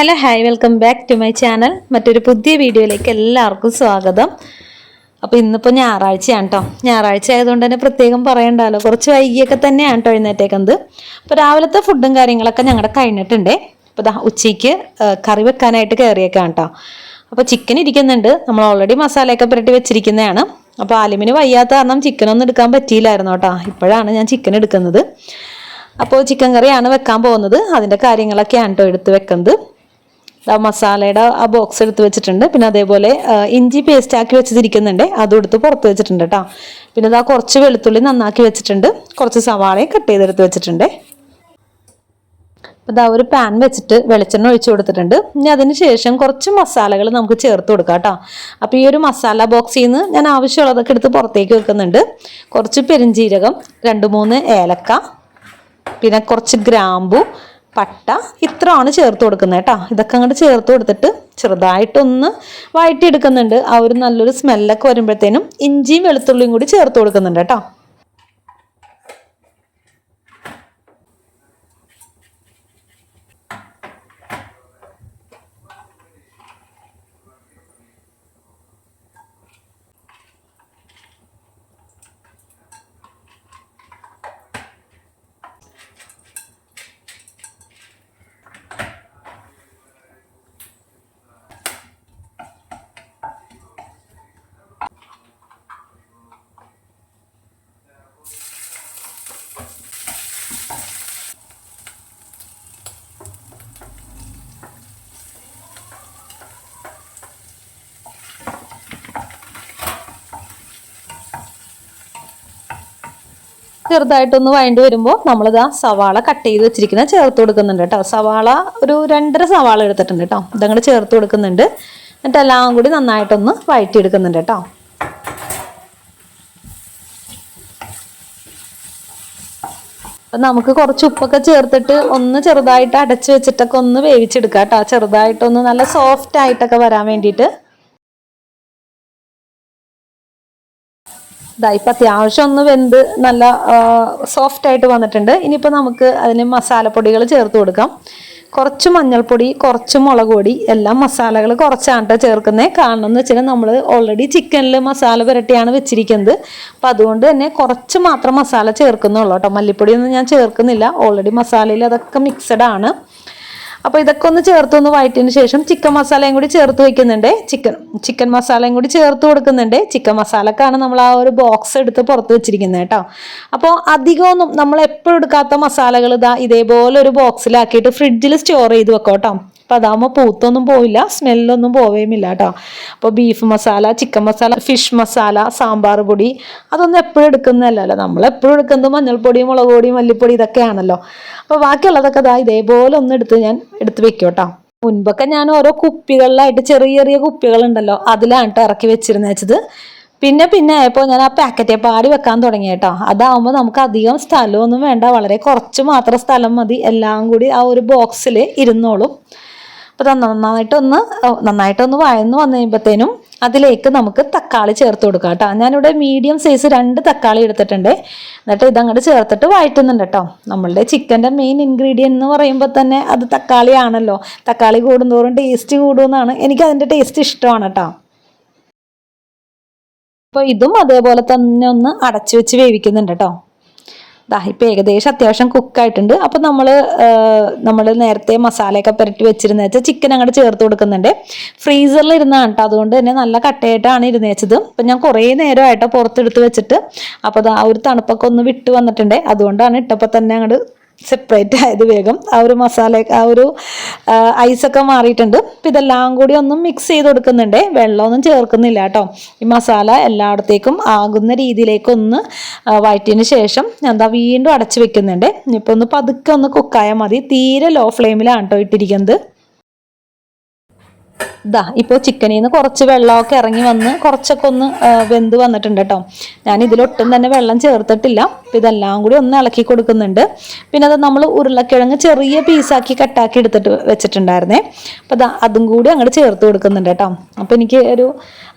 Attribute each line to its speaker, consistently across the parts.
Speaker 1: Hello hi welcome back to my channel. മറ്റൊരു പുതിയ വീഡിയോയിലേക്ക് എല്ലാവർക്കും സ്വാഗതം. അപ്പോൾ ഇന്നിപ്പോൾ ഞായറാഴ്ചയാണ് കേട്ടോ ഞായറാഴ്ച ആയതുകൊണ്ട് തന്നെ പ്രത്യേകം പറയണ്ടല്ലോ. കുറച്ച് വൈകിയൊക്കെ തന്നെയാണ് കേട്ടോ എഴുന്നേറ്റേക്കുന്നത് അപ്പോൾ രാവിലത്തെ ഫുഡും കാര്യങ്ങളൊക്കെ ഞങ്ങളുടെ കഴിഞ്ഞിട്ടുണ്ടേ. അപ്പോൾ ദാ ഉച്ചയ്ക്ക് കറി വെക്കാനായിട്ട് കയറിയേക്കാണ് കേട്ടോ അപ്പോൾ ചിക്കൻ ഇരിക്കുന്നുണ്ട്. നമ്മൾ ഓൾറെഡി മസാലയൊക്കെ പുരട്ടി വെച്ചിരിക്കുന്നതാണ്. അപ്പോൾ ആലിമിന് വയ്യാത്ത കാരണം ചിക്കനൊന്നും എടുക്കാൻ പറ്റിയില്ലായിരുന്നു കേട്ടോ ഇപ്പോഴാണ് ഞാൻ ചിക്കൻ എടുക്കുന്നത്. അപ്പോൾ ചിക്കൻ കറിയാണ് വെക്കാൻ പോകുന്നത്. അതിന്റെ കാര്യങ്ങളൊക്കെയാണ് കേട്ടോ എടുത്ത് വെക്കുന്നത് മസാലയുടെ ആ ബോക്സ് എടുത്ത് വെച്ചിട്ടുണ്ട്. പിന്നെ അതേപോലെ ഇഞ്ചി പേസ്റ്റ് ആക്കി വെച്ചിരിക്കുന്നുണ്ട്. അതും എടുത്ത് പുറത്ത് വെച്ചിട്ടുണ്ട് കേട്ടോ പിന്നെ ഇതാ കുറച്ച് വെളുത്തുള്ളി നന്നാക്കി വെച്ചിട്ടുണ്ട്. കുറച്ച് സവാളയും കട്ട് ചെയ്തെടുത്ത് വെച്ചിട്ടുണ്ട്. അപ്പോൾ ഇതാ ഒരു പാൻ വെച്ചിട്ട് വെളിച്ചെണ്ണ ഒഴിച്ചു കൊടുത്തിട്ടുണ്ട്. ഇനി അതിന് ശേഷം കുറച്ച് മസാലകൾ നമുക്ക് ചേർത്ത് കൊടുക്കാം കേട്ടോ അപ്പോൾ ഈ ഒരു മസാല ബോക്സിൽ നിന്ന് ഞാൻ ആവശ്യമുള്ളതൊക്കെ എടുത്ത് പുറത്തേക്ക് വെക്കുന്നുണ്ട്. കുറച്ച് പെരിഞ്ജീരകം രണ്ട് മൂന്ന് ഏലക്ക പിന്നെ കുറച്ച് ഗ്രാമ്പു പട്ട ഇത്രയാണ് ചേർത്ത് കൊടുക്കുന്നത് കേട്ടോ. ഇതൊക്കെ അങ്ങോട്ട് ചേർത്ത് കൊടുത്തിട്ട് ചെറുതായിട്ടൊന്ന് വഴറ്റിയെടുക്കുന്നുണ്ട്. ആ ഒരു നല്ലൊരു സ്മെല്ലൊക്കെ വരുമ്പോഴത്തേനും ഇഞ്ചിയും വെളുത്തുള്ളിയും കൂടി ചേർത്ത് കൊടുക്കുന്നുണ്ട് കേട്ടോ. ചെറുതായിട്ടൊന്ന് വഴണ്ടി വരുമ്പോൾ നമ്മളിത് ആ സവാള കട്ട് ചെയ്ത് വെച്ചിരിക്കുന്ന ചേർത്ത് കൊടുക്കുന്നുണ്ട് കേട്ടോ. സവാള ഒരു രണ്ടര സവാള എടുത്തിട്ടുണ്ട് കേട്ടോ. ഇതങ്ങോട്ട് ചേർത്ത് കൊടുക്കുന്നുണ്ട്. എന്നിട്ട് എല്ലാം കൂടി നന്നായിട്ടൊന്ന് വഴറ്റിയെടുക്കുന്നുണ്ട് കേട്ടോ. അപ്പം നമുക്ക് കുറച്ച് ഉപ്പൊക്കെ ചേർത്തിട്ട് ഒന്ന് ചെറുതായിട്ട് അടച്ചു വെച്ചിട്ടൊക്കെ ഒന്ന് വേവിച്ചെടുക്കാം കേട്ടോ. ചെറുതായിട്ടൊന്ന് നല്ല സോഫ്റ്റ് ആയിട്ടൊക്കെ വരാൻ വേണ്ടിയിട്ട് ഇതാ ഇപ്പം അത്യാവശ്യം ഒന്ന് വെന്ത് നല്ല സോഫ്റ്റ് ആയിട്ട് വന്നിട്ടുണ്ട്. ഇനിയിപ്പോൾ നമുക്ക് അതിന് മസാലപ്പൊടികൾ ചേർത്ത് കൊടുക്കാം. കുറച്ച് മഞ്ഞൾപ്പൊടി കുറച്ച് മുളക് പൊടി എല്ലാം മസാലകൾ കുറച്ചാണ് ചേർക്കുന്നത് കാരണം എന്ന് വെച്ചാൽ നമ്മൾ ഓൾറെഡി ചിക്കനിൽ മസാല പുരട്ടിയാണ് വെച്ചിരിക്കുന്നത്. അപ്പം അതുകൊണ്ട് തന്നെ കുറച്ച് മാത്രം മസാല ചേർക്കുന്നുള്ളൂ കേട്ടോ. മല്ലിപ്പൊടിയൊന്നും ഞാൻ ചേർക്കുന്നില്ല. ഓൾറെഡി മസാലയിൽ അതൊക്കെ മിക്സഡ് ആണ്. അപ്പോൾ ഇതൊക്കെ ഒന്ന് ചേർത്ത് ഒന്ന് വഴറ്റിയതിന് ശേഷം ചിക്കൻ മസാലയും കൂടി ചേർത്ത് വെക്കുന്നുണ്ട്. ചിക്കൻ ചിക്കൻ മസാലയും കൂടി ചേർത്ത് കൊടുക്കുന്നുണ്ട്. ചിക്കൻ മസാലക്കാണ് നമ്മൾ ആ ഒരു ബോക്സ് എടുത്ത് പുറത്ത് വെച്ചിരിക്കുന്നത് കേട്ടോ. അപ്പോൾ അധികമൊന്നും നമ്മൾ എപ്പോഴും എടുക്കാത്ത മസാലകൾ ഇതാ ഇതേപോലെ ഒരു ബോക്സിലാക്കിയിട്ട് ഫ്രിഡ്ജിൽ സ്റ്റോർ ചെയ്ത് വെക്കാം കേട്ടോ അപ്പോൾ അതാകുമ്പോൾ പൂത്തൊന്നും പോവില്ല സ്മെല്ലൊന്നും പോവേമില്ല കേട്ടോ. അപ്പോൾ beef masala chicken masala fish masala sambar പൊടി അതൊന്നും എപ്പോഴും എടുക്കുന്നതല്ലല്ലോ. നമ്മൾ എപ്പോഴും എടുക്കുന്നത് മഞ്ഞൾപ്പൊടി മുളക് പൊടി മല്ലിപ്പൊടി ഇതൊക്കെയാണല്ലോ. അപ്പോൾ ബാക്കിയുള്ളതൊക്കെ ദാ ഇതേപോലെ ഒന്ന് എടുത്ത് ഞാൻ എടുത്ത് വെക്കും കേട്ടോ. മുൻപൊക്കെ ഞാൻ ഓരോ കുപ്പികളിലായിട്ട് ചെറിയ ചെറിയ കുപ്പികളുണ്ടല്ലോ അതിലാണ് കേട്ടോ ഇറക്കി വെച്ചിരുന്നത് വെച്ചത്. പിന്നെ പിന്നെ ആയപ്പോൾ ഞാൻ ആ പാക്കറ്റേ പാടി വെക്കാൻ തുടങ്ങി കേട്ടോ. അതാവുമ്പോൾ നമുക്ക് അധികം സ്ഥലമൊന്നും വേണ്ട വളരെ കുറച്ച് മാത്രം സ്ഥലം മതി. എല്ലാം കൂടി ആ ഒരു ബോക്സിൽ ഇരുന്നോളും. അപ്പോൾ നന്നായിട്ടൊന്ന് നന്നായിട്ടൊന്ന് വഴന്നു വന്നു കഴിയുമ്പോഴത്തേനും അതിലേക്ക് നമുക്ക് തക്കാളി ചേർത്ത് കൊടുക്കാം കേട്ടോ. ഞാനിവിടെ മീഡിയം സൈസ് രണ്ട് തക്കാളി എടുത്തിട്ടുണ്ട്. എന്നിട്ട് ഇതങ്ങോട്ട് ചേർത്തിട്ട് വഴറ്റുന്നുണ്ട് കേട്ടോ. നമ്മളുടെ ചിക്കന്റെ മെയിൻ ഇൻഗ്രീഡിയന്റ് എന്ന് പറയുമ്പോൾ തന്നെ അത് തക്കാളിയാണല്ലോ. തക്കാളി കൂടുന്തോറും ടേസ്റ്റ് കൂടുമെന്നാണ് എനിക്ക് അതിന്റെ ടേസ്റ്റ് ഇഷ്ടമാണ് കേട്ടോ. അപ്പോൾ ഇതും അതേപോലെ തന്നെ ഒന്ന് അടച്ചു വെച്ച് വേവിക്കുന്നുണ്ട് കേട്ടോ. ദാ ഇപ്പം ഏകദേശം അത്യാവശ്യം കുക്കായിട്ടുണ്ട് അപ്പം നമ്മൾ നമ്മൾ നേരത്തെ മസാലയൊക്കെ പുരട്ടി വെച്ചിരുന്ന വെച്ചാൽ ചിക്കൻ അങ്ങോട്ട് ചേർത്ത് കൊടുക്കുന്നുണ്ട്. ഫ്രീസറിൽ ഇരുന്നാണ് കേട്ടോ. അതുകൊണ്ട് തന്നെ നല്ല കട്ടയായിട്ടാണ് ഇരുന്ന് വെച്ചത് അപ്പം ഞാൻ കുറേ നേരമായിട്ടോ പുറത്തെടുത്ത് വെച്ചിട്ട് അപ്പോൾ ആ ഒരു തണുപ്പൊക്കെ ഒന്ന് വിട്ട് വന്നിട്ടുണ്ട്. അതുകൊണ്ടാണ് ഇട്ടപ്പോൾ തന്നെ അങ്ങോട്ട് സെപ്പറേറ്റ് ആയത് വേഗം. ആ ഒരു മസാല ആ ഒരു ഐസൊക്കെ മാറിയിട്ടുണ്ട്. അപ്പം ഇതെല്ലാം കൂടി ഒന്നും മിക്സ് ചെയ്ത് കൊടുക്കുന്നുണ്ട്. വെള്ളമൊന്നും ചേർക്കുന്നില്ല കേട്ടോ. ഈ മസാല എല്ലായിടത്തേക്കും ആകുന്ന രീതിയിലേക്കൊന്ന് വഴറ്റിയതിന് ശേഷം ഞാൻ എന്താ വീണ്ടും അടച്ച് വെക്കുന്നുണ്ട്. ഇനിയിപ്പോൾ ഒന്ന് പതുക്കെ ഒന്ന് കുക്കായാൽ മതി. തീരെ ലോ ഫ്ലെയിമിലാണ് കേട്ടോ ഇട്ടിരിക്കുന്നത്. ഇതാ ഇപ്പോൾ ചിക്കനിൽ നിന്ന് കുറച്ച് വെള്ളമൊക്കെ ഇറങ്ങി വന്ന് കുറച്ചൊക്കെ ഒന്ന് വെന്ത് വന്നിട്ടുണ്ട് കേട്ടോ. ഞാൻ ഇതിലൊട്ടും തന്നെ വെള്ളം ചേർത്തിട്ടില്ല. ഇതെല്ലാം കൂടി ഒന്ന് ഇളക്കി കൊടുക്കുന്നുണ്ട്. പിന്നെ അത് നമ്മൾ ഉരുളക്കിഴങ്ങ് ചെറിയ പീസാക്കി കട്ടാക്കി എടുത്തിട്ട് വെച്ചിട്ടുണ്ടായിരുന്നേ. അപ്പം അതും കൂടി അങ്ങോട്ട് ചേർത്ത് കൊടുക്കുന്നുണ്ട് കേട്ടോ. അപ്പം എനിക്ക് ഒരു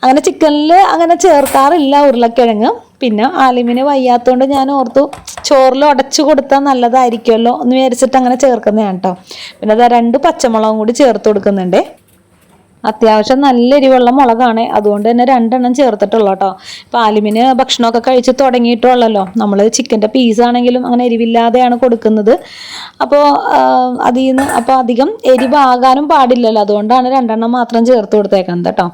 Speaker 1: അങ്ങനെ ചിക്കനിൽ അങ്ങനെ ചേർക്കാറില്ല ഉരുളക്കിഴങ്ങ്. പിന്നെ ആലിമിന് വയ്യാത്തതുകൊണ്ട് ഞാൻ ഓർത്തു ചോറിൽ ഉടച്ചു കൊടുത്താൽ നല്ലതായിരിക്കുമല്ലോ എന്ന് വിചാരിച്ചിട്ട് അങ്ങനെ ചേർക്കുന്നതാണ് കേട്ടോ. പിന്നെ അതാ രണ്ട് പച്ചമുളകും കൂടി ചേർത്ത് കൊടുക്കുന്നുണ്ടേ. അത്യാവശ്യം നല്ല എരിവുള്ള മുളകാണ്. അതുകൊണ്ട് തന്നെ രണ്ടെണ്ണം ചേർത്തിട്ടുള്ളൂ കേട്ടോ. ഇപ്പം ആലുമിന് ഭക്ഷണമൊക്കെ കഴിച്ച് തുടങ്ങിയിട്ടുള്ളല്ലോ. നമ്മൾ ചിക്കന്റെ പീസാണെങ്കിലും അങ്ങനെ എരിവില്ലാതെയാണ് കൊടുക്കുന്നത്. അപ്പോൾ അതിൽ നിന്ന് അപ്പോൾ അധികം എരിവാകാനും പാടില്ലല്ലോ. അതുകൊണ്ടാണ് രണ്ടെണ്ണം മാത്രം ചേർത്ത് കൊടുത്തേക്കുന്നത് കേട്ടോ.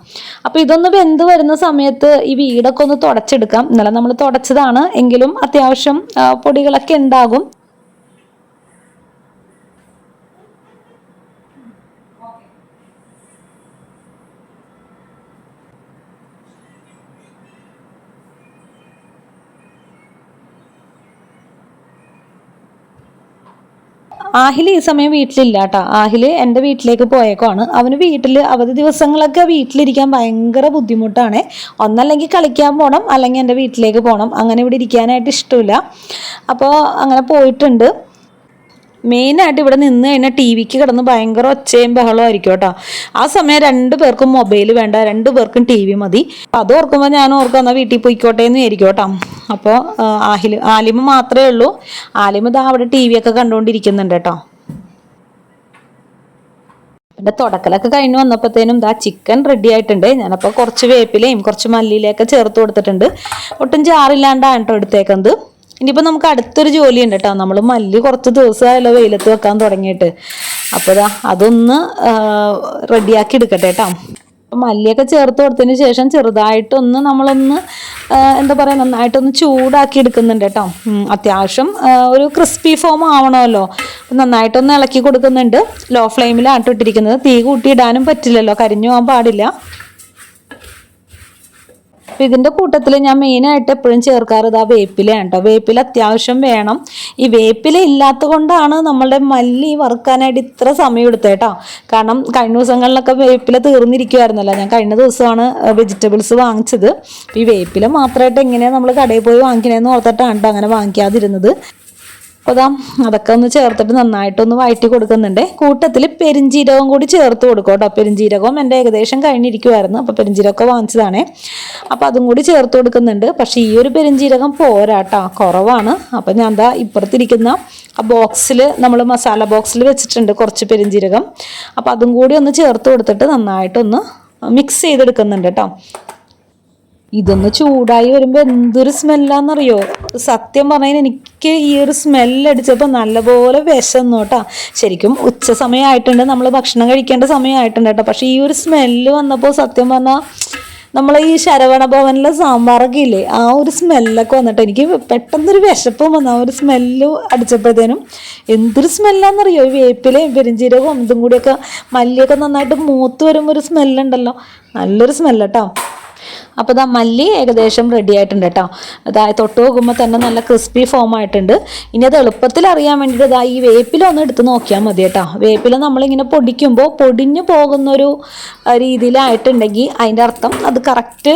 Speaker 1: അപ്പോൾ ഇതൊന്ന് വെന്ത് വരുന്ന സമയത്ത് ഈ വീടൊക്കെ ഒന്ന് തുടച്ചെടുക്കാം. ഇന്നലെ നമ്മൾ തുടച്ചതാണ്. എങ്കിലും അത്യാവശ്യം പൊടികളൊക്കെ ഉണ്ടാകും. ആഹിൽ ഈ സമയം വീട്ടിലില്ല കേട്ടോ ആഹിൽ എന്റെ വീട്ടിലേക്ക് പോയേക്കുവാണ്. അവന് വീട്ടിൽ അവധി ദിവസങ്ങളൊക്കെ വീട്ടിലിരിക്കാൻ ഭയങ്കര ബുദ്ധിമുട്ടാണ്. ഒന്നല്ലെങ്കിൽ കളിക്കാൻ പോകണം അല്ലെങ്കിൽ എന്റെ വീട്ടിലേക്ക് പോകണം അങ്ങനെ ഇവിടെ ഇരിക്കാനായിട്ട് ഇഷ്ടമില്ല. അപ്പോൾ അങ്ങനെ പോയിട്ടുണ്ട്. മെയിനായിട്ട് ഇവിടെ നിന്ന് കഴിഞ്ഞാൽ ടി വിക്ക് കിടന്ന് ഭയങ്കര ഒച്ചയും ബഹളവും ആയിരിക്കും കേട്ടോ. ആ സമയം രണ്ട് പേർക്കും മൊബൈൽ വേണ്ട രണ്ട് പേർക്കും ടി വി മതി. അപ്പം അത് ഓർക്കുമ്പോൾ ഞാൻ ഓർക്കും എന്നാൽ വീട്ടിൽ പോയിക്കോട്ടെ എന്ന് വിചാരിക്കും കേട്ടോ. അപ്പോൾ ആഹിൽ ആലിമ മാത്രമേ ഉള്ളൂ. ആലിമ ഇതാ അവിടെ ടി വി ഒക്കെ കണ്ടുകൊണ്ടിരിക്കുന്നുണ്ട് കേട്ടോ. പിന്നെ തുടക്കലൊക്കെ കഴിഞ്ഞ് വന്നപ്പോഴത്തേനും ഇതാ ചിക്കൻ റെഡി ആയിട്ടുണ്ട്. ഞാനപ്പോൾ കുറച്ച് വേപ്പിലയും കുറച്ച് മല്ലിയിലൊക്കെ ചേർത്ത് കൊടുത്തിട്ടുണ്ട്. ഒട്ടും ചാറില്ലാണ്ടാണ് കേട്ടോ എടുത്തേക്കുന്നത്. ഇനിയിപ്പോൾ നമുക്ക് അടുത്തൊരു ജോലി ഉണ്ട് കേട്ടോ. നമ്മൾ മല്ലി കുറച്ച് ദിവസമായല്ലോ വെയിലത്ത് വെക്കാൻ തുടങ്ങിയിട്ട്. അപ്പോൾ അതൊന്ന് റെഡിയാക്കി എടുക്കട്ടെ കേട്ടോ. അപ്പം മല്ലിയൊക്കെ ചേർത്ത് കൊടുത്തതിന് ശേഷം ചെറുതായിട്ടൊന്ന് നമ്മളൊന്ന് എന്താ പറയുക നന്നായിട്ടൊന്ന് ചൂടാക്കി എടുക്കുന്നുണ്ട് കേട്ടോ. അത്യാവശ്യം ഒരു ക്രിസ്പി ഫോം ആവണമല്ലോ. നന്നായിട്ടൊന്ന് ഇളക്കി കൊടുക്കുന്നുണ്ട്. ലോ ഫ്ലെയിമിലാണ് ഇട്ടിരിക്കുന്നത് തീ കൂട്ടിയിടാനും പറ്റില്ലല്ലോ. കരിഞ്ഞു പോകാൻ പാടില്ല. അപ്പം ഇതിന്റെ കൂട്ടത്തിൽ ഞാൻ മെയിനായിട്ട് എപ്പോഴും ചേർക്കാറ് ഇതാ വേപ്പിലയാണ് കേട്ടോ വേപ്പില അത്യാവശ്യം വേണം. ഈ വേപ്പില ഇല്ലാത്ത കൊണ്ടാണ് നമ്മളുടെ മല്ലി വറുക്കാനായിട്ട് ഇത്ര സമയം എടുത്തത് കേട്ടോ കാരണം കഴിഞ്ഞ ദിവസങ്ങളിലൊക്കെ വേപ്പില തീർന്നിരിക്കുമായിരുന്നല്ലോ ഞാൻ കഴിഞ്ഞ ദിവസമാണ് വെജിറ്റബിൾസ് വാങ്ങിച്ചത്. ഈ വേപ്പില മാത്രമായിട്ട് എങ്ങനെയാണ് നമ്മൾ കടയിൽ പോയി വാങ്ങിക്കണേന്ന് ഓർത്തിട്ടാണ് കേട്ടോ അങ്ങനെ വാങ്ങിക്കാതിരുന്നത്. അപ്പോൾ അതാ അതൊക്കെ ഒന്ന് ചേർത്തിട്ട് നന്നായിട്ടൊന്ന് വഴറ്റി കൊടുക്കുന്നുണ്ട്. കൂട്ടത്തിൽ പെരിഞ്ചീരകം കൂടി ചേർത്ത് കൊടുക്കും കേട്ടോ. പെരിഞ്ചീരകവും എന്റെ ഏകദേശം കഴിഞ്ഞിരിക്കുമായിരുന്നു അപ്പോൾ പെരിഞ്ചീരകമൊക്കെ വാങ്ങിച്ചതാണേ. അപ്പോൾ അതും കൂടി ചേർത്ത് കൊടുക്കുന്നുണ്ട്. പക്ഷേ ഈ ഒരു പെരിഞ്ചീരകം പോരാട്ടോ കുറവാണ്. അപ്പോൾ ഞാൻ എന്താ ഇപ്പുറത്തിരിക്കുന്ന ആ ബോക്സിൽ നമ്മൾ മസാല ബോക്സിൽ വെച്ചിട്ടുണ്ട് കുറച്ച് പെരിഞ്ചീരകം. അപ്പോൾ അതും കൂടി ഒന്ന് ചേർത്ത് കൊടുത്തിട്ട് നന്നായിട്ടൊന്ന് മിക്സ് ചെയ്തെടുക്കുന്നുണ്ട് കേട്ടോ. ഇതൊന്ന് ചൂടായി വരുമ്പോൾ എന്തൊരു സ്മെല്ലാന്നറിയോ സത്യം പറഞ്ഞാൽ എനിക്ക് ഈ ഒരു സ്മെല്ലടിച്ചപ്പോൾ നല്ലപോലെ വിശന്നു കേട്ടോ ശരിക്കും ഉച്ച സമയമായിട്ടുണ്ട് നമ്മൾ ഭക്ഷണം കഴിക്കേണ്ട സമയമായിട്ടുണ്ട് കേട്ടോ പക്ഷേ ഈ ഒരു സ്മെല്ല് വന്നപ്പോൾ സത്യം പറഞ്ഞാൽ നമ്മൾ ഈ ശരവണ ഭവനിലെ സാമ്പാറൊക്കെ ഇല്ലേ ആ ഒരു സ്മെല്ലൊക്കെ വന്നിട്ട് എനിക്ക് പെട്ടെന്നൊരു വിശപ്പും വന്നു. ആ ഒരു സ്മെല്ല് അടിച്ചപ്പോഴത്തേനും എന്തൊരു സ്മെല്ലാന്നറിയോ ഈ വേപ്പിലയും പെരിഞ്ചീരകവും ഇതും കൂടിയൊക്കെ മല്ലിയൊക്കെ നന്നായിട്ട് മൂത്ത് വരുമ്പോൾ ഒരു സ്മെല്ലുണ്ടല്ലോ നല്ലൊരു സ്മെല്ല് അപ്പോൾ ഇതാ മല്ലി ഏകദേശം റെഡി ആയിട്ടുണ്ട് കേട്ടോ. അതായത് തൊട്ട് നോക്കുമ്പോൾ തന്നെ നല്ല ക്രിസ്പി ഫോം ആയിട്ടുണ്ട്. ഇനി അത് എളുപ്പത്തിൽ അറിയാൻ വേണ്ടിയിട്ട് ഇതാ ഈ വേപ്പില ഒന്ന് എടുത്ത് നോക്കിയാൽ മതി കേട്ടോ. വേപ്പില നമ്മളിങ്ങനെ പൊടിക്കുമ്പോൾ പൊടിഞ്ഞു പോകുന്നൊരു രീതിയിലായിട്ടുണ്ടെങ്കിൽ അതിന്റെ അർത്ഥം അത് കറക്റ്റ്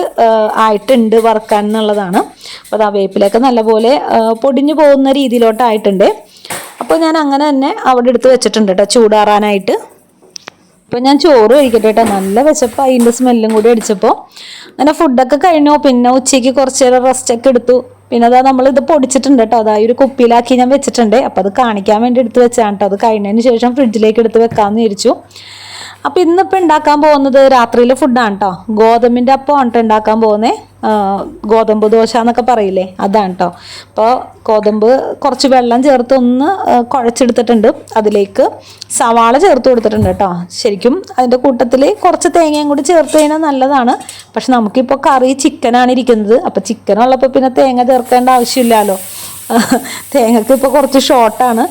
Speaker 1: ആയിട്ടുണ്ട് വറുക്കാൻ എന്നുള്ളതാണ്. അപ്പോൾ അതാ വേപ്പിലൊക്കെ നല്ലപോലെ പൊടിഞ്ഞു പോകുന്ന രീതിയിലോട്ടായിട്ടുണ്ട്. അപ്പോൾ ഞാൻ അങ്ങനെ തന്നെ അവിടെ എടുത്ത് വെച്ചിട്ടുണ്ട് കേട്ടോ ചൂടാറാനായിട്ട്. ഇപ്പം ഞാൻ ചോറ് കഴിക്കട്ടെ കേട്ടോ നല്ല വിശപ്പ്. അതിന്റെ സ്മെല്ലും കൂടി അടിച്ചപ്പോൾ അങ്ങനെ ഫുഡൊക്കെ കഴിഞ്ഞു. പിന്നെ ഉച്ചയ്ക്ക് കുറച്ച് നേരം റെസ്റ്റ് ഒക്കെ എടുത്തു. പിന്നെ അതാ നമ്മൾ ഇത് പൊടിച്ചിട്ടുണ്ട് കേട്ടോ അതാ ഒരു കുപ്പിയിലാക്കി ഞാൻ വെച്ചിട്ടുണ്ട്. അപ്പോൾ അത് കാണിക്കാൻ വേണ്ടി എടുത്ത് വെച്ചാണ് കേട്ടോ അത് കഴിഞ്ഞതിന് ശേഷം ഫ്രിഡ്ജിലേക്ക് എടുത്ത് വെക്കാമെന്ന് വിചാരിച്ചു. അപ്പോൾ ഇന്നിപ്പോൾ ഉണ്ടാക്കാൻ പോകുന്നത് രാത്രിയിലെ ഫുഡാണ് കേട്ടോ ഗോതമ്പിന്റെ അപ്പം കേട്ടോ ഉണ്ടാക്കാൻ പോകുന്നത് ഗോതമ്പ് ദോശ എന്നൊക്കെ പറയില്ലേ? അതാണ് കേട്ടോ അപ്പോൾ ഗോതമ്പ് കുറച്ച് വെള്ളം ചേർത്ത് ഒന്ന് കുഴച്ചെടുത്തിട്ടുണ്ട്. അതിലേക്ക് സവാള ചേർത്ത് കൊടുത്തിട്ടുണ്ട് കേട്ടോ ശരിക്കും അതിന്റെ കൂട്ടത്തിൽ കുറച്ച് തേങ്ങയും കൂടി ചേർത്ത് കഴിഞ്ഞാൽ നല്ലതാണ്. പക്ഷെ നമുക്കിപ്പോൾ കറി ചിക്കനാണ് ഇരിക്കുന്നത്. അപ്പോൾ ചിക്കൻ ഉള്ളപ്പോൾ പിന്നെ തേങ്ങ ചേർക്കേണ്ട ആവശ്യമില്ലല്ലോ. തേങ്ങക്ക് ഇപ്പോൾ കുറച്ച് ഷോർട്ടാണ്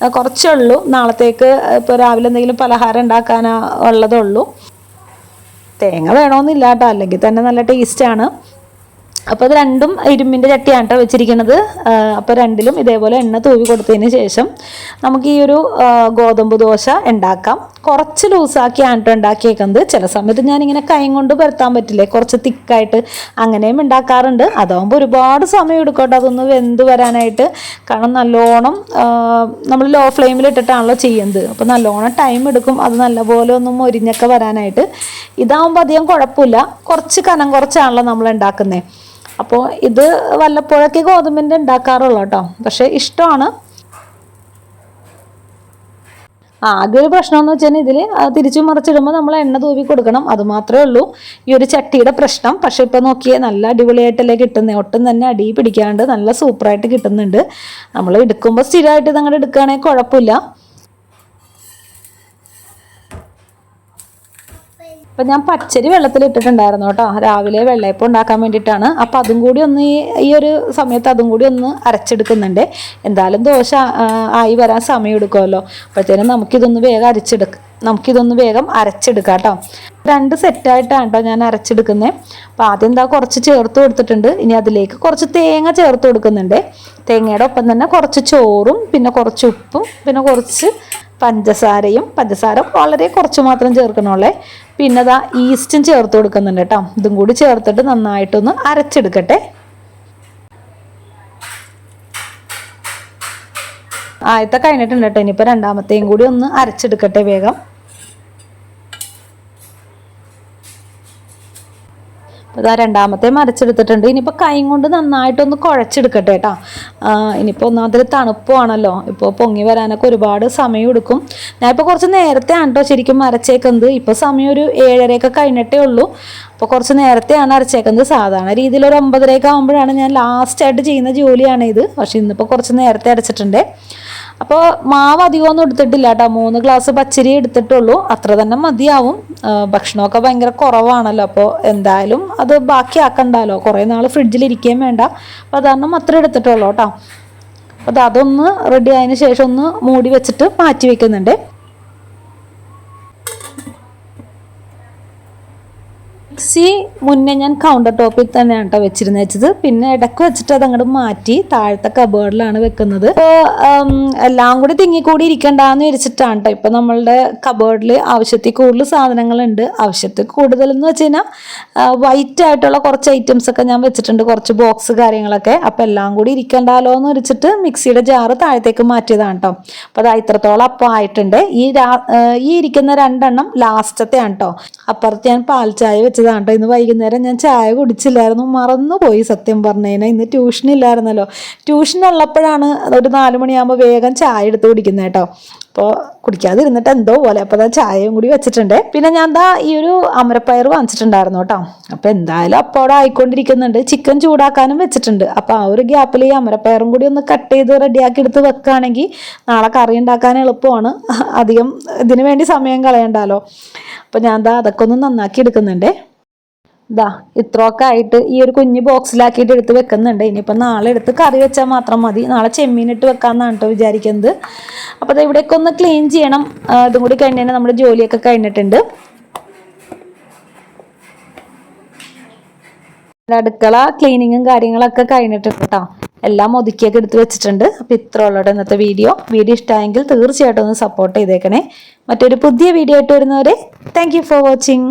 Speaker 1: കുറച്ചേ ഉള്ളൂ. നാളത്തേക്ക് ഇപ്പോൾ രാവിലെ എന്തെങ്കിലും പലഹാരം ഉണ്ടാക്കാനാ ഉള്ളതേ ഉള്ളൂ തേങ്ങ വേണമെന്നില്ല കേട്ടോ അല്ലെങ്കിൽ തന്നെ നല്ല ടേസ്റ്റാണ് അപ്പോൾ അത് രണ്ടും ഇരുമ്പിന്റെ ചട്ടിയാണ് കേട്ടോ വെച്ചിരിക്കുന്നത്. അപ്പോൾ രണ്ടിലും ഇതേപോലെ എണ്ണ തൂവി കൊടുത്തതിന് ശേഷം നമുക്ക് ഈ ഒരു ഗോതമ്പ് ദോശ ഉണ്ടാക്കാം. കുറച്ച് ലൂസാക്കിയാണ് കേട്ടോ ഉണ്ടാക്കിയേക്കുന്നത്. ചില സമയത്ത് ഞാനിങ്ങനെ കൈ കൊണ്ട് പരത്താൻ പറ്റില്ലേ? കുറച്ച് തിക്കായിട്ട് അങ്ങനെയും ഉണ്ടാക്കാറുണ്ട്. അതാകുമ്പോൾ ഒരുപാട് സമയം എടുക്കട്ടെ അതൊന്ന് വെന്ത് വരാനായിട്ട്. കാരണം നല്ലോണം നമ്മൾ ലോ ഫ്ലെയിമിൽ ഇട്ടിട്ടാണല്ലോ ചെയ്യുന്നത്. അപ്പോൾ നല്ലോണം ടൈം എടുക്കും. അത് നല്ലപോലെ ഒന്ന് മൊരിഞ്ഞൊക്കെ വരാനായിട്ട്. ഇതാകുമ്പോൾ അധികം കുഴപ്പമില്ല. കുറച്ച് കനം കുറച്ചാണല്ലോ നമ്മൾ ഉണ്ടാക്കുന്നത് അപ്പോൾ ഇത് വല്ലപ്പോഴൊക്കെ ഗോതമ്പിന്റെ ഉണ്ടാക്കാറുള്ളൂ കേട്ടോ. പക്ഷേ ഇഷ്ടമാണ്. ആകെ ഒരു പ്രശ്നം എന്ന് വെച്ചാൽ ഇതിൽ തിരിച്ചു മറിച്ചിടുമ്പോൾ നമ്മൾ എണ്ണ തൂവി കൊടുക്കണം. അത് മാത്രമേ ഉള്ളൂ. ഈ ഒരു ചട്ടിയുടെ പ്രശ്നം. പക്ഷെ ഇപ്പം നോക്കിയേ നല്ല അടിപൊളിയായിട്ടല്ലേ കിട്ടുന്നത് ഒട്ടും തന്നെ അടി പിടിക്കാണ്ട് നല്ല സൂപ്പറായിട്ട് കിട്ടുന്നുണ്ട്. നമ്മൾ എടുക്കുമ്പോൾ സ്ഥിരമായിട്ട് ഇതങ്ങോട്ട് എടുക്കുകയാണെങ്കിൽ കുഴപ്പമില്ല. അപ്പം ഞാൻ പച്ചരി വെള്ളത്തിൽ ഇട്ടിട്ടുണ്ടായിരുന്നു കേട്ടോ. രാവിലെ വെള്ളയപ്പം ഉണ്ടാക്കാൻ വേണ്ടിയിട്ടാണ്. അപ്പം അതും കൂടി ഒന്ന് ഈ ഒരു സമയത്ത് അതും കൂടി ഒന്ന് അരച്ചെടുക്കുന്നുണ്ട്. എന്തായാലും ദോശ ആയി വരാൻ സമയം എടുക്കുമല്ലോ അപ്പോഴത്തേനും നമുക്കിതൊന്ന് വേഗം അരച്ചെടുക്ക നമുക്കിതൊന്ന് വേഗം അരച്ചെടുക്കാം കേട്ടോ. രണ്ട് സെറ്റായിട്ടാണ് കേട്ടോ ഞാൻ അരച്ചെടുക്കുന്നത് അപ്പോൾ ആദ്യം എന്താ കുറച്ച് ചേർത്ത് കൊടുത്തിട്ടുണ്ട്. ഇനി അതിലേക്ക് കുറച്ച് തേങ്ങ ചേർത്ത് കൊടുക്കുന്നുണ്ട്. തേങ്ങയുടെ ഒപ്പം തന്നെ കുറച്ച് ചോറും പിന്നെ കുറച്ച് ഉപ്പും പിന്നെ കുറച്ച് പഞ്ചസാരയും പഞ്ചസാര വളരെ കുറച്ച് മാത്രം ചേർക്കണുള്ളേ. പിന്നെ അതാ ഈസ്റ്റും ചേർത്ത് കൊടുക്കുന്നുണ്ട് കേട്ടോ. ഇതും കൂടി ചേർത്തിട്ട് നന്നായിട്ടൊന്ന് അരച്ചെടുക്കട്ടെ. ആദ്യത്തെ കഴിഞ്ഞിട്ടുണ്ട് കേട്ടോ. ഇനിയിപ്പോൾ രണ്ടാമത്തെയും കൂടി ഒന്ന് അരച്ചെടുക്കട്ടെ വേഗം. ഇതാ രണ്ടാമത്തെ മരച്ചെടുത്തിട്ടുണ്ട് ഇനിയിപ്പോൾ കൈ കൊണ്ട് നന്നായിട്ടൊന്ന് കുഴച്ചെടുക്കട്ടെ കേട്ടോ. ഇനിയിപ്പോൾ ഒന്നാമതിൽ തണുപ്പുമാണല്ലോ ഇപ്പോൾ പൊങ്ങി വരാനൊക്കെ ഒരുപാട് സമയം എടുക്കും. ഞാനിപ്പോൾ കുറച്ച് നേരത്തെ ആണ് കേട്ടോ ശരിക്കും മരച്ചേക്കുന്നത് ഇപ്പോൾ സമയം ഒരു ഏഴരയൊക്കെ കഴിഞ്ഞിട്ടേ ഉള്ളൂ. അപ്പോൾ കുറച്ച് നേരത്തെയാണ് അരച്ചേക്കുന്നത്. സാധാരണ രീതിയിൽ ഒരു ഒമ്പതരയൊക്കെ ആകുമ്പോഴാണ് ഞാൻ ലാസ്റ്റായിട്ട് ചെയ്യുന്ന ജോലിയാണ് ഇത്. പക്ഷേ ഇന്നിപ്പോൾ കുറച്ച് നേരത്തെ അരച്ചിട്ടുണ്ട്. അപ്പോൾ മാവ് അധികമൊന്നും എടുത്തിട്ടില്ല കേട്ടോ. മൂന്ന് ഗ്ലാസ് പച്ചരി എടുത്തിട്ടുള്ളൂ. അത്ര തന്നെ മതിയാവും. ഭക്ഷണമൊക്കെ ഭയങ്കര കുറവാണല്ലോ. അപ്പോൾ എന്തായാലും അത് ബാക്കിയാക്കണ്ടല്ലോ. കുറേ നാൾ ഫ്രിഡ്ജിൽ ഇരിക്കുകയും വേണ്ട. അപ്പോൾ അതാണ് അത്ര എടുത്തിട്ടുള്ളൂ കേട്ടോ. അപ്പോൾ അത് അതൊന്ന് റെഡി ആയതിനു ശേഷം ഒന്ന് മൂടി വെച്ചിട്ട് മാറ്റി വെക്കുന്നുണ്ട്. മിക്സി മുന്നേ ഞാൻ കൗണ്ടർ ടോപ്പിൽ തന്നെയാണ് കേട്ടോ വെച്ചിരുന്നത് വെച്ചത്. പിന്നെ ഇടയ്ക്ക് വെച്ചിട്ട് അത് അങ്ങോട്ട് മാറ്റി താഴത്തെ കബേർഡിലാണ് വെക്കുന്നത്. ഇപ്പോൾ എല്ലാം കൂടി തിങ്ങിക്കൂടി ഇരിക്കണ്ടെന്ന് വിചാരിച്ചിട്ടാണ് കേട്ടോ ഇപ്പം നമ്മളുടെ കബേർഡിൽ ആവശ്യത്തിൽ കൂടുതൽ സാധനങ്ങളുണ്ട്. ആവശ്യത്തിൽ കൂടുതൽ എന്ന് വെച്ച് കഴിഞ്ഞാൽ വൈറ്റ് ആയിട്ടുള്ള കുറച്ച് ഐറ്റംസ് ഒക്കെ ഞാൻ വെച്ചിട്ടുണ്ട്. കുറച്ച് ബോക്സ് കാര്യങ്ങളൊക്കെ. അപ്പം എല്ലാം കൂടി ഇരിക്കണ്ടാലോ എന്ന് വെച്ചിട്ട് മിക്സിയുടെ ജാറ് താഴത്തേക്ക് മാറ്റിയതാണ് കേട്ടോ അപ്പോൾ അത് ഇത്രത്തോളം അപ്പം ആയിട്ടുണ്ട്. ഈ ഈ ഇരിക്കുന്ന രണ്ടെണ്ണം ലാസ്റ്റത്തെ ആണ് കേട്ടോ അപ്പുറത്ത് ഞാൻ പാൽ ചായ വെച്ചതാണ് കേട്ടോ ഇന്ന് വൈകുന്നേരം ഞാൻ ചായ കുടിച്ചില്ലായിരുന്നു മറന്നുപോയി സത്യം പറഞ്ഞു ഇന്ന് ട്യൂഷൻ ഇല്ലായിരുന്നല്ലോ. ട്യൂഷൻ ഉള്ളപ്പോഴാണ് ഒരു നാല് മണിയാകുമ്പോൾ വേഗം ചായ എടുത്ത് കുടിക്കുന്നത് കേട്ടോ. അപ്പോൾ കുടിക്കാതിരുന്നിട്ട് എന്തോ പോലെ. അപ്പോൾ അതാ ചായയും കൂടി വെച്ചിട്ടുണ്ട്. പിന്നെ ഞാൻ ദാ ഈ ഒരു അമരപ്പയർ വാങ്ങിച്ചിട്ടുണ്ടായിരുന്നു കേട്ടോ. അപ്പോൾ എന്തായാലും അപ്പോടെ ആയിക്കൊണ്ടിരിക്കുന്നുണ്ട്. ചിക്കൻ ചൂടാക്കാനും വെച്ചിട്ടുണ്ട്. അപ്പോൾ ആ ഒരു ഗ്യാപ്പിൽ ഈ അമരപ്പയറും കൂടി ഒന്ന് കട്ട് ചെയ്ത് റെഡിയാക്കി എടുത്ത് വെക്കുകയാണെങ്കിൽ നാളെ കറി ഉണ്ടാക്കാൻ എളുപ്പമാണ്. അധികം ഇതിനു വേണ്ടി സമയം കളയണ്ടല്ലോ. അപ്പോൾ ഞാൻ ദാ അതൊക്കെ ഒന്ന് നന്നാക്കി എടുക്കുന്നുണ്ടേ. ഇതാ ഇത്രയൊക്കെ ആയിട്ട് ഈ ഒരു കുഞ്ഞ് ബോക്സിലാക്കിയിട്ട് എടുത്ത് വെക്കുന്നുണ്ട്. ഇനിയിപ്പോൾ നാളെ എടുത്ത് കറി വെച്ചാൽ മാത്രം മതി. നാളെ ചെമ്മീനിട്ട് വെക്കാമെന്നാണ് കേട്ടോ വിചാരിക്കുന്നത്. അപ്പോൾ ഇവിടെയൊക്കെ ഒന്ന് ക്ലീൻ ചെയ്യണം. ഇതും കൂടി കഴിഞ്ഞ് കഴിഞ്ഞാൽ നമ്മുടെ ജോലിയൊക്കെ കഴിഞ്ഞിട്ടുണ്ട്. അടുക്കള ക്ലീനിങ്ങും കാര്യങ്ങളൊക്കെ കഴിഞ്ഞിട്ടുണ്ട് കേട്ടോ എല്ലാം ഒതുക്കിയൊക്കെ എടുത്ത് വെച്ചിട്ടുണ്ട്. അപ്പോൾ ഇത്ര ഉള്ളൂ ഇന്നത്തെ വീഡിയോ. വീഡിയോ ഇഷ്ടമായെങ്കിൽ തീർച്ചയായിട്ടും ഒന്ന് സപ്പോർട്ട് ചെയ്തേക്കണേ. മറ്റൊരു പുതിയ വീഡിയോ ആയിട്ട് വരുന്നവരെ താങ്ക് ഫോർ വാച്ചിങ്